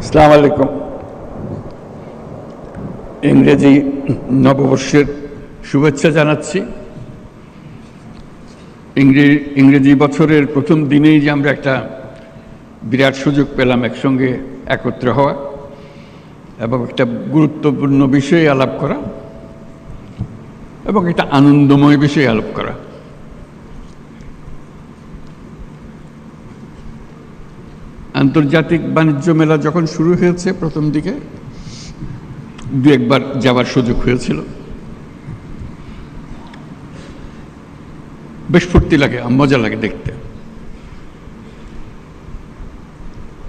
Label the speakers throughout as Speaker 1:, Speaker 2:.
Speaker 1: আসসালামু আলাইকুম ইংরেজি নববর্ষের শুভেচ্ছা জানাচ্ছি ইংরেজি ইংরেজি বছরের প্রথম দিনেই যে আমরা একটা বিরাট সুযোগ পেলাম একসঙ্গে একত্র হওয়া এবং একটা গুরুত্বপূর্ণ বিষয়ে আলাপ করা এবং একটা আনন্দময় বিষয়ে আলাপ করা আন্তর্জাতিক বাণিজ্য মেলা যখন শুরু হয়েছে প্রথম দিকে, দু একবার যাবার সুযোগ হয়েছিল। বেশ ফুর্তি লাগে, মজা লাগে দেখতে।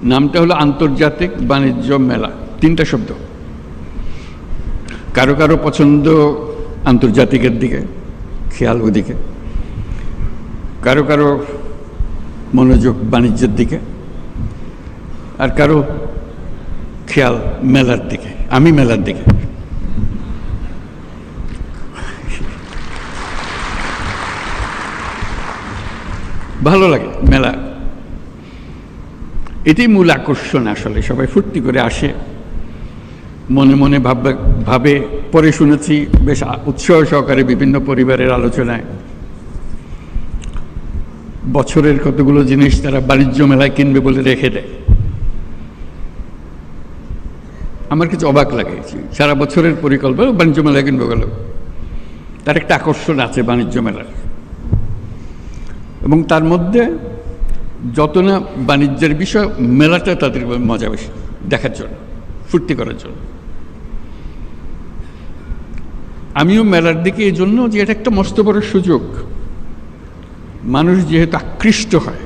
Speaker 1: নামটা হলো আন্তর্জাতিক বাণিজ্য মেলা, তিনটা শব্দ। কারও কারও পছন্দ আন্তর্জাতিকের দিকে, খেয়াল ওদিকে। কারও কারও মনোযোগ বাণিজ্যের দিকে। আর কারও খেয়াল মেলার দিকে, আমি মেলার দিকে। ভালো লাগে মেলা। এটাই মূল আকর্ষণ আসলে, সবাই ফুর্তি করে আসে। মনে মনে ভাববে ভাবে পরে শুনেছি, বেশ উৎসাহ সহকারে বিভিন্ন পরিবারের আলোচনায়। বছরের কতগুলো জিনিস তারা বাণিজ্য মেলায় কিনবে বলে রেখে দেয়। আমার কিছু অবাক লাগে। সারা বছরের পরিকল্পনা বাণিজ্য মেলায় কিনবে গেল। তার একটা আকর্ষণ আছে বাণিজ্য মেলার। এবং তার মধ্যে যত না বাণিজ্যের বিষয়, মেলাটা তাদের মজা বেশি দেখার জন্য, ফুর্তি করার জন্য। আমিও মেলার দিকে এই জন্য যে এটা একটা মস্ত বড় সুযোগ। মানুষ যেহেতু আকৃষ্ট হয়,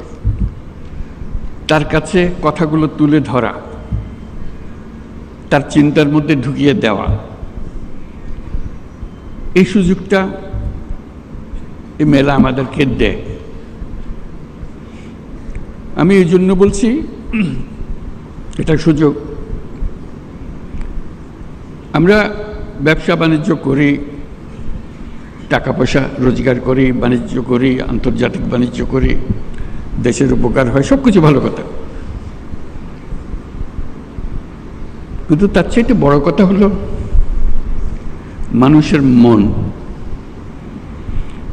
Speaker 1: তার কাছে কথাগুলো তুলে ধরা তার চিন্তার মধ্যে ঢুকিয়ে দেওয়া। এই সুযোগটা এই মেলা আমাদেরকে দেয়। আমি এই জন্য বলছি, এটা সুযোগ। আমরা ব্যবসা বাণিজ্য করি, টাকা পয়সা রোজগার করি, বাণিজ্য করি, আন্তর্জাতিক বাণিজ্য করি, দেশের উপকার হয় সব কিছু ভালো কথা। কিন্তু তার চাইতে বড় কথা হলো মানুষের মন।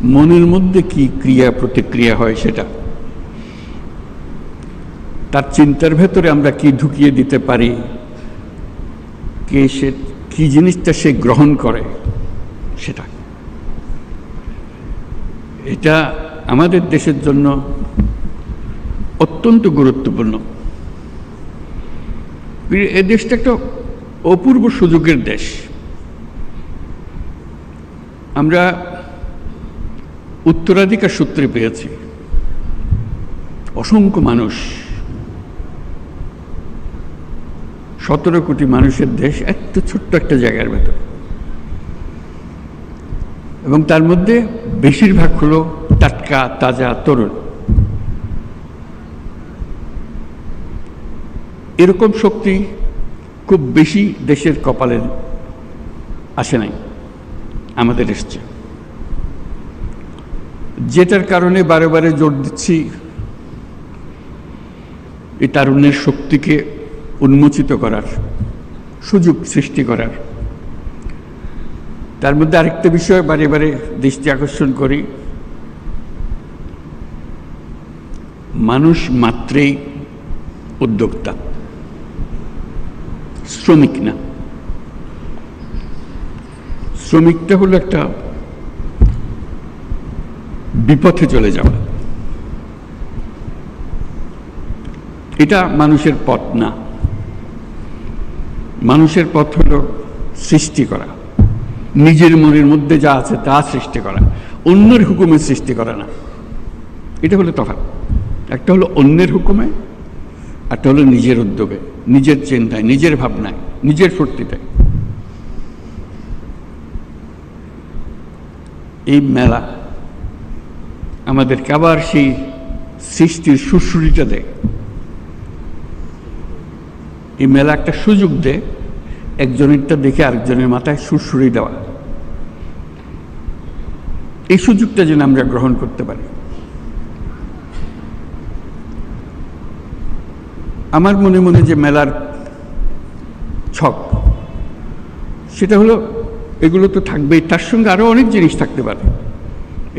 Speaker 1: মনের মধ্যে কি ক্রিয়া প্রতিক্রিয়া হয় সেটা? তার চিন্তার ভেতরে আমরা কি ঢুকিয়ে দিতে পারি? কে সে, কি জিনিসটা সে গ্রহণ করে সেটা। এটা আমাদের দেশের জন্য অত্যন্ত গুরুত্বপূর্ণ। এ দেশটা একটা অপূর্ব সুযোগের দেশ। আমরা উত্তরাধিকার সূত্রে পেয়েছি। অসংখ্য মানুষ, সতেরো কোটি মানুষের দেশ এত ছোট্ট একটা জায়গার ভেতর। এবং তার মধ্যে বেশিরভাগ হলো টাটকা, তাজা তরুণ এরকম শক্তি খুব বেশি দেশের কপালে আসে নাই, আমাদের এসছে। যেটার কারণে বারে বারে জোর দিচ্ছি, এই তারুণ্যের শক্তিকে উন্মোচিত করার, সুযোগ সৃষ্টি করার। তার মধ্যে আরেকটা বিষয় বারে বারে দৃষ্টি আকর্ষণ করি। মানুষ মাত্রেই উদ্যোক্তা। শ্রমিক না। শ্রমিকটা হলো একটা বিপথে চলে যাওয়া। এটা মানুষের পথ না। মানুষের পথ হলো সৃষ্টি করা। নিজের মনের মধ্যে যা আছে তা সৃষ্টি করা। অন্যের হুকুমে সৃষ্টি করা না। এটা হলো তফাৎ। একটা হলো অন্যের হুকুমে একটা হলো নিজের উদ্যোগে, নিজের চিন্তায়, নিজের ভাবনায়, নিজের ফুর্তিতে। এই মেলা আমাদেরকে আবার সেই সৃষ্টির সুশ্রুরিটা দেয়। এই মেলা একটা সুযোগ দেয়, একজনেরটা দেখে আরেকজনের মাথায় সুরসুরি দেওয়া। এই সুযোগটা যেন আমরা গ্রহণ করতে পারি। আমার মনে মনে যে মেলার ছক, সেটা হলো এগুলো তো থাকবেই। তার সঙ্গে আরও অনেক জিনিস থাকতে পারে।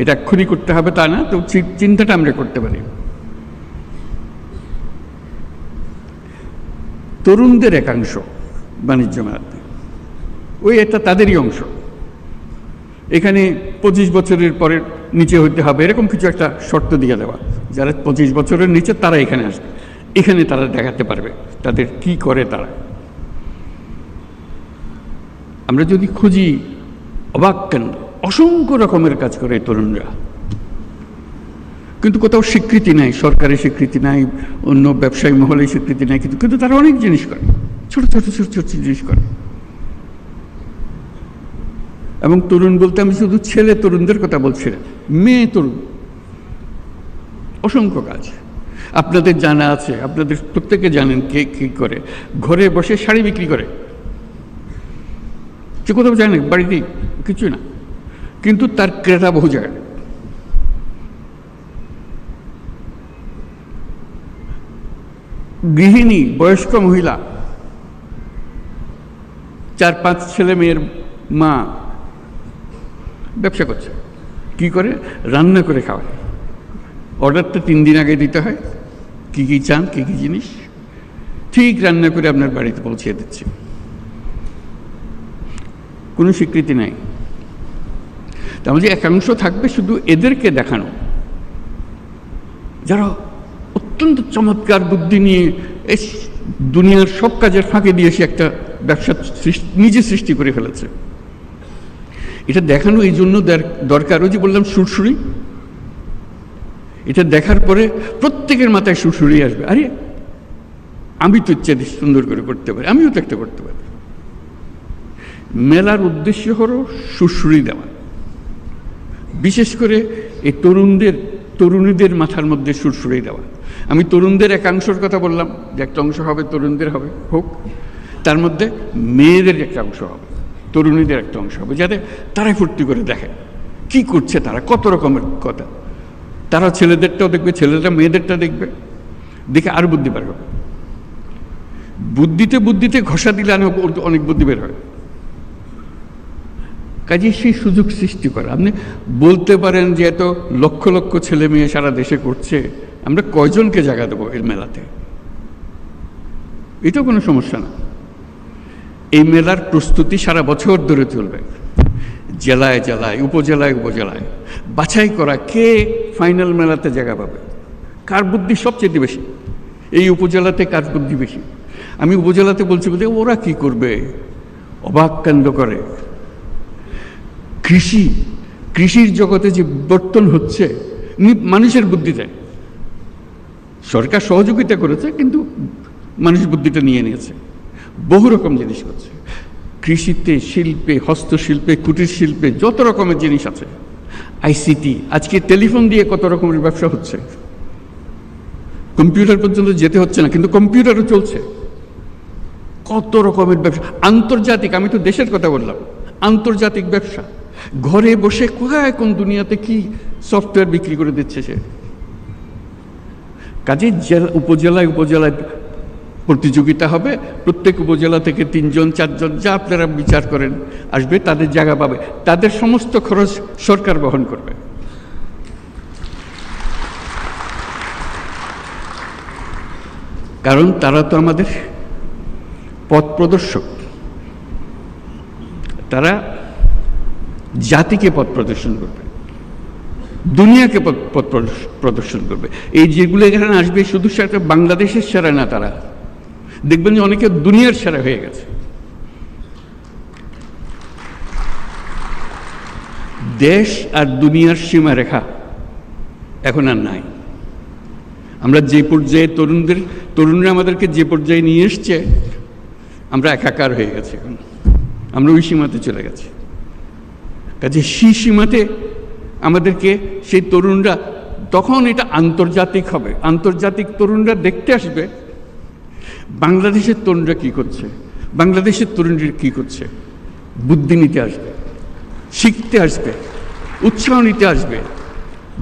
Speaker 1: এটা এক্ষুনি করতে হবে, তা না, তো চিন্তাটা আমরা করতে পারি। তরুণদের একাংশ বাণিজ্য মেলাতে, ওই এটা তাদেরই অংশ। এখানে পঁচিশ বছরের পরে নিচে হইতে হবে, এরকম কিছু একটা শর্ত দিয়ে দেওয়া। যারা পঁচিশ বছরের নিচে, তারা এখানে আসবে। এখানে তারা দেখাতে পারবে তাদের কি করে তারা। আমরা যদি খুঁজি অবাক কেন? অসংখ্য রকমের কাজ করে তরুণরা। কিন্তু কোথাও স্বীকৃতি নাই সরকারি স্বীকৃতি নাই, অন্য ব্যবসায়ী মহলে স্বীকৃতি নাই, কিন্তু কিন্তু তারা অনেক জিনিস করে। ছোট ছোট ছোট ছোট জিনিস করে। এবং তরুণ বলতে আমি শুধু ছেলে তরুণদের কথা বলছি না, মেয়ে তরুণ। অসংখ্য কাজ। আপনাদের জানা আছে, আপনাদের প্রত্যেকে জানেন কে কী করে। ঘরে বসে শাড়ি বিক্রি করে। সে কোথাও যায় না, বাড়িতেই কিছু না। কিন্তু তার ক্রেতা বহু জায়গায় গৃহিণী, বয়স্ক মহিলা, চার পাঁচ ছেলে মেয়ের মা ব্যবসা করছে। কি করে? রান্না করে খাওয়ায়। অর্ডারটা তিন দিন আগে দিতে হয়। কি কি চান, কি কি জিনিস? ঠিক রান্না করে আপনার বাড়িতে পৌঁছে দিচ্ছে। কোনো স্বীকৃতি নাই। তার মধ্যে একাংশ থাকবে শুধু এদেরকে দেখানো। যারা অত্যন্ত চমৎকার বুদ্ধি নিয়ে এই দুনিয়ার সব কাজের ফাঁকে দিয়ে সে একটা ব্যবসা নিজে সৃষ্টি করে ফেলেছে। এটা দেখানো এই জন্য দর- দরকার। ওই যে বললাম সুরসুরি এটা দেখার পরে প্রত্যেকের মাথায় সুরসুরি আসবে। আরে, আমি তো ইচ্ছে সুন্দর করে করতে পারি, আমিও তো একটা করতে পারি। মেলার উদ্দেশ্য হলো সুরসুরি দেওয়া। বিশেষ করে এই তরুণদের, তরুণীদের মাথার মধ্যে সুরসুরি দেওয়া। আমি তরুণদের একাংশের কথা বললাম, যে একটা অংশ হবে, তরুণদের হবে, হোক। তার মধ্যে মেয়েদের একটা অংশ হবে, তরুণীদের একটা অংশ হবে, যাতে তারাই ফুর্তি করে দেখে। কি করছে তারা? কত রকমের কথা। তারা ছেলেদেরটাও দেখবে, ছেলেরা মেয়েদেরটা দেখবে। দেখে আর বুদ্ধি বের হবে। বুদ্ধিতে বুদ্ধিতে ঘষা দিলে অনেক- বুদ্ধি বের হয়। কাজে সেই সুযোগ সৃষ্টি করা। আপনি বলতে পারেন যে এত লক্ষ লক্ষ ছেলে মেয়ে সারা দেশে করছে, আমরা কয়জনকে জায়গা দেবো এর মেলাতে? এটাও কোনো সমস্যা না। এই মেলার প্রস্তুতি সারা বছর ধরে চলবে। জেলায় জেলায়, উপজেলায় উপজেলায়। বাছাই করা কে ফাইনাল মেলাতে জায়গা পাবে। কার বুদ্ধি সবচেয়ে বেশি? এই উপজেলাতে কার বুদ্ধি বেশি? আমি উপজেলাতে বলছি বলতে ওরা কি করবে? অবাক কাণ্ড করে। কৃষি, কৃষির জগতে যে বিবর্তন হচ্ছে মানুষের বুদ্ধিতে সরকার সহযোগিতা করেছে, কিন্তু মানুষ বুদ্ধিটা নিয়ে নিয়েছে। বহু রকম জিনিস করছে কৃষিতে শিল্পে, হস্তশিল্পে কুটির শিল্পে যত রকমের জিনিস আছে আইসিটি। আজকে টেলিফোন দিয়ে কত রকমের ব্যবসা হচ্ছে? কম্পিউটার পর্যন্ত যেতে হচ্ছে না, কিন্তু কম্পিউটারও চলছে। কত রকমের ব্যবসা। আন্তর্জাতিক, আমি তো দেশের কথা বললাম, আন্তর্জাতিক ব্যবসা। ঘরে বসে কোথায় কোন দুনিয়াতে কি সফটওয়্যার বিক্রি করে দিচ্ছে সে? কাজে জেলা, উপজেলায় উপজেলায় প্রতিযোগিতা হবে। প্রত্যেক উপজেলা থেকে তিনজন, চারজন, যা আপনারা বিচার করেন, আসবে, তাদের জায়গা পাবে। তাদের সমস্ত খরচ সরকার বহন করবে। কারণ তারা তো আমাদের পথ প্রদর্শক। তারা জাতিকে পথ প্রদর্শন করবে। দুনিয়াকে পথ পথ প্রদর্শ- প্রদর্শন করবে। এই যেগুলো এখানে আসবে, শুধু সেটা বাংলাদেশের সেরা না তারা দেখবেন যে অনেকে দুনিয়ার সেরা হয়ে গেছে। দেশ আর দুনিয়ার সীমারেখা এখন আর নাই। আমরা যে পর্যায়ে তরুণদের, তরুণরা আমাদেরকে যে পর্যায়ে নিয়ে এসছে, আমরা একাকার হয়ে গেছি এখন। আমরা ওই সীমাতে চলে গেছি। কাজে সেই সীমাতে আমাদেরকে সেই তরুণরা, তখন এটা আন্তর্জাতিক হবে। আন্তর্জাতিক তরুণরা দেখতে আসবে বাংলাদেশের তরুণরা কি করছে? বাংলাদেশের তরুণরা কি করছে? বুদ্ধি নিতে আসবে, শিখতে আসবে, উৎসাহ নিতে আসবে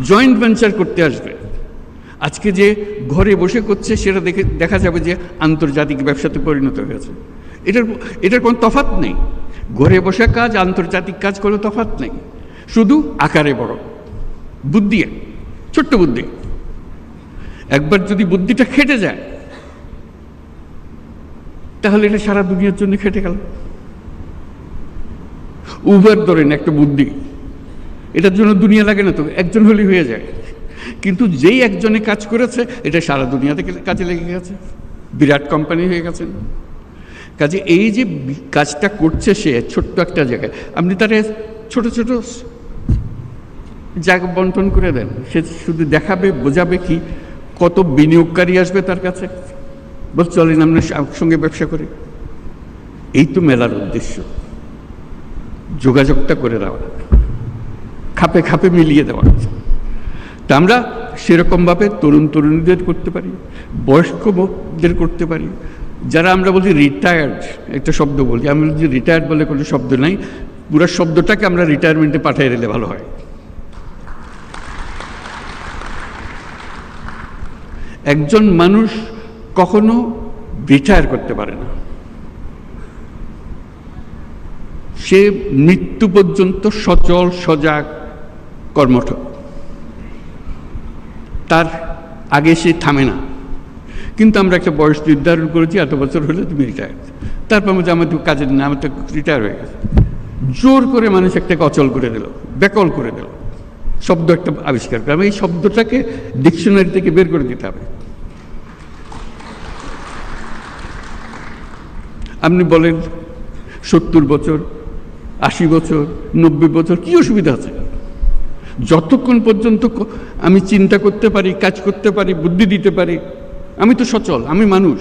Speaker 1: জয়েন্ট ভেঞ্চার করতে আসবে। আজকে যে ঘরে বসে করছে, সেটা দেখে দেখা যাবে যে আন্তর্জাতিক ব্যবসাতে পরিণত হয়েছে। এটার এটার কোনো তফাত নেই। ঘরে বসে কাজ, আন্তর্জাতিক কাজ কোনো তফাত নেই। শুধু আকারে বড়। বুদ্ধি, ছোট্ট বুদ্ধি। একবার যদি বুদ্ধিটা খেটে যায় তাহলে এটা সারা দুনিয়ার জন্য খেটে গেল। উবার ধরেন একটা বুদ্ধি। এটার জন্য দুনিয়া লাগে না তো, একজন হলেই হয়ে যায়। কিন্তু যেই একজনে কাজ করেছে, এটা সারা দুনিয়াতে কাজে লেগে গেছে। বিরাট কোম্পানি হয়ে গেছেন। কাজে এই যে কাজটা করছে সে, ছোট্ট একটা জায়গায়, আপনি তার ছোট ছোট জায়গা বন্টন করে দেন। সে শুধু দেখাবে, বোঝাবে কি, কত বিনিয়োগকারী আসবে তার কাছে। বল চলেন আমরা সঙ্গে ব্যবসা করি। এই তো মেলার উদ্দেশ্য। যোগাযোগটা করে দেওয়া। খাপে খাপে মিলিয়ে দেওয়া। তা আমরা সেরকমভাবে তরুণ তরুণীদের করতে পারি বয়স্কদের করতে পারি। যারা আমরা বলছি রিটায়ার্ড একটা শব্দ বলি, আমি বলছি রিটায়ার্ড বলে কোনো শব্দ নাই, পুরো শব্দটাকে আমরা রিটায়ারমেন্টে পাঠিয়ে দিলে ভালো হয়। একজন মানুষ কখনো রিটায়ার করতে পারে না। সে মৃত্যু পর্যন্ত সচল, সজাগ, কর্মঠ। তার আগে সে থামে না। কিন্তু আমরা একটা বয়স নির্ধারণ করেছি, এত বছর হলে তুমি রিটায়ার তারপর বলছি আমার তো কাজের না আমার তো রিটায়ার হয়ে গেছে। জোর করে মানুষ একটাকে অচল করে দিল বেকল করে দিল। শব্দ একটা আবিষ্কার করে। আমি এই শব্দটাকে ডিকশনারি থেকে বের করে দিতে হবে। আপনি বলেন, সত্তর বছর, আশি বছর, নব্বই বছর, কি অসুবিধা আছে? যতক্ষণ পর্যন্ত আমি চিন্তা করতে পারি, কাজ করতে পারি, বুদ্ধি দিতে পারি, আমি তো সচল, আমি মানুষ।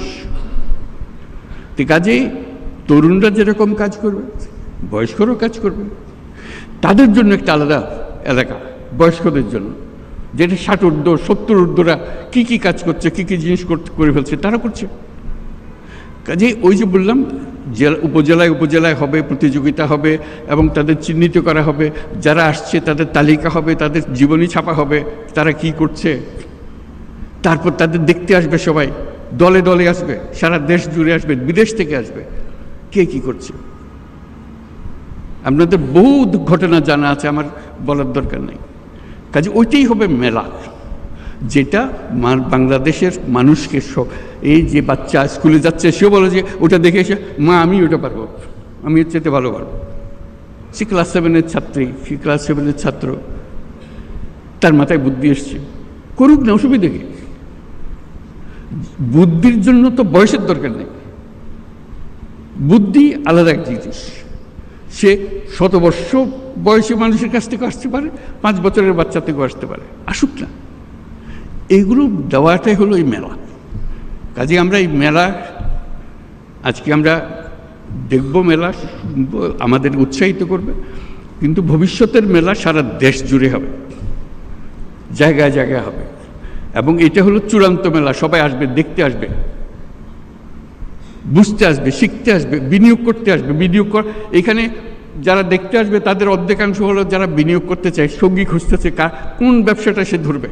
Speaker 1: তো কাজেই তরুণরা যেরকম কাজ করবে, বয়স্করাও কাজ করবে। তাদের জন্য একটা আলাদা এলাকা, বয়স্কদের জন্য। যেটা ষাট ঊর্ধ্ব, সত্তর ঊর্ধ্বরা কী কী কাজ করছে, কী কী জিনিস করতে করে ফেলছে, তারা করছে। কাজে ওই যে বললাম, জেলা, উপজেলায় উপজেলায় হবে, প্রতিযোগিতা হবে এবং তাদের চিহ্নিত করা হবে, যারা আসছে তাদের তালিকা হবে, তাদের জীবনী ছাপা হবে, তারা কি করছে? তারপর তাদের দেখতে আসবে সবাই, দলে দলে আসবে, সারা দেশ জুড়ে আসবে, বিদেশ থেকে আসবে, কে কি করছে? আপনাদের বহু ঘটনা জানা আছে, আমার বলার দরকার নেই। কাজে ওইটাই হবে মেলা। যেটা বাংলাদেশের মানুষকে এই যে বাচ্চা স্কুলে যাচ্ছে, সেও বলে যে, ওটা দেখে এসে, মা, আমি ওটা পারব। আমি এর চেয়ে ভালো পারব। সে ক্লাস সেভেনের ছাত্রী, সে ক্লাস সেভেনের ছাত্র, তার মাথায় বুদ্ধি এসছে। করুক না, অসুবিধে কি? বুদ্ধির জন্য তো বয়সের দরকার নেই। বুদ্ধি আলাদা এক জিনিস। সে শতবর্ষ বয়সী মানুষের কাছ থেকে আসতে পারে, পাঁচ বছরের বাচ্চা থেকেও আসতে পারে। আসুক না। এইগুলো দেওয়াটাই হলো এই মেলা। কাজে আমরা এই মেলা, আজকে আমরা দেখব মেলা আমাদের উৎসাহিত করবে। কিন্তু ভবিষ্যতের মেলা সারা দেশ জুড়ে হবে। জায়গায় জায়গায় হবে। এবং এটা হলো চূড়ান্ত মেলা, সবাই আসবে, দেখতে আসবে। বুঝতে আসবে, শিখতে আসবে, বিনিয়োগ করতে আসবে, বিনিয়োগ কর এখানে যারা দেখতে আসবে, তাদের অর্ধেকাংশ হলো যারা বিনিয়োগ করতে চায়, সঙ্গী খুঁজতেছে কার, কোন ব্যবসাটা সে ধরবে।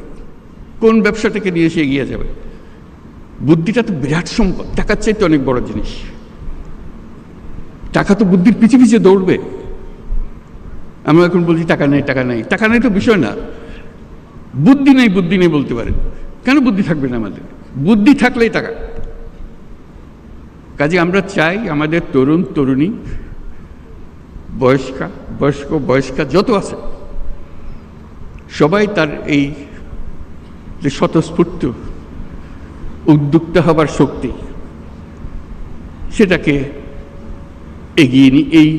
Speaker 1: কোন ব্যবসাটাকে নিয়ে সে এগিয়ে যাবে? বুদ্ধিটা তো বিরাট সম্পদ। টাকার চাইতে অনেক বড় জিনিস। টাকা তো বুদ্ধির পিছে পিছে দৌড়বে। আমরা এখন বলছি, টাকা নেই টাকা নেই। টাকা নেই তো বিষয় না। বুদ্ধি নেই বুদ্ধি নেই বলতে পারেন। কেন বুদ্ধি থাকবে না আমাদের? বুদ্ধি থাকলেই টাকা। কাজে আমরা চাই আমাদের তরুণ, তরুণী, বয়স্কা, বয়স্ক, বয়স্কা, যত আছে, সবাই তার এই যে স্বতঃস্ফূর্ত উদ্যোক্তা হবার শক্তি, সেটাকে এগিয়ে নি, এই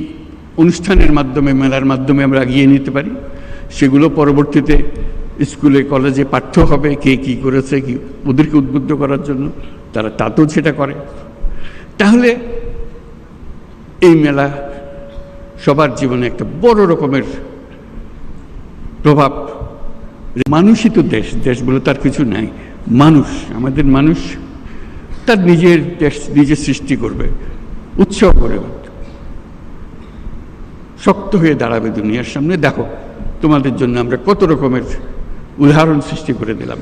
Speaker 1: অনুষ্ঠানের মাধ্যমে, মেলার মাধ্যমে আমরা এগিয়ে নিতে পারি। সেগুলো পরবর্তীতে স্কুলে, কলেজে পাঠ্য হবে, কে কি করেছে, কি, ওদেরকে উদ্বুদ্ধ করার জন্য, তারা তাতেও সেটা করে। তাহলে এই মেলা সবার জীবনে একটা বড় রকমের প্রভাব মানুষই তো দেশ দেশ বলে তার কিছু নাই। মানুষ, আমাদের মানুষ তার নিজের দেশ, নিজে সৃষ্টি করবে, উৎসব করে। শক্ত হয়ে দাঁড়াবে দুনিয়ার সামনে। দেখো, তোমাদের জন্য আমরা কত রকমের উদাহরণ সৃষ্টি করে দিলাম।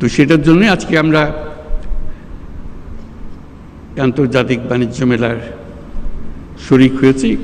Speaker 1: তো সেটার জন্য আজকে আমরা আন্তর্জাতিক বাণিজ্য মেলার শরিক হয়েছি।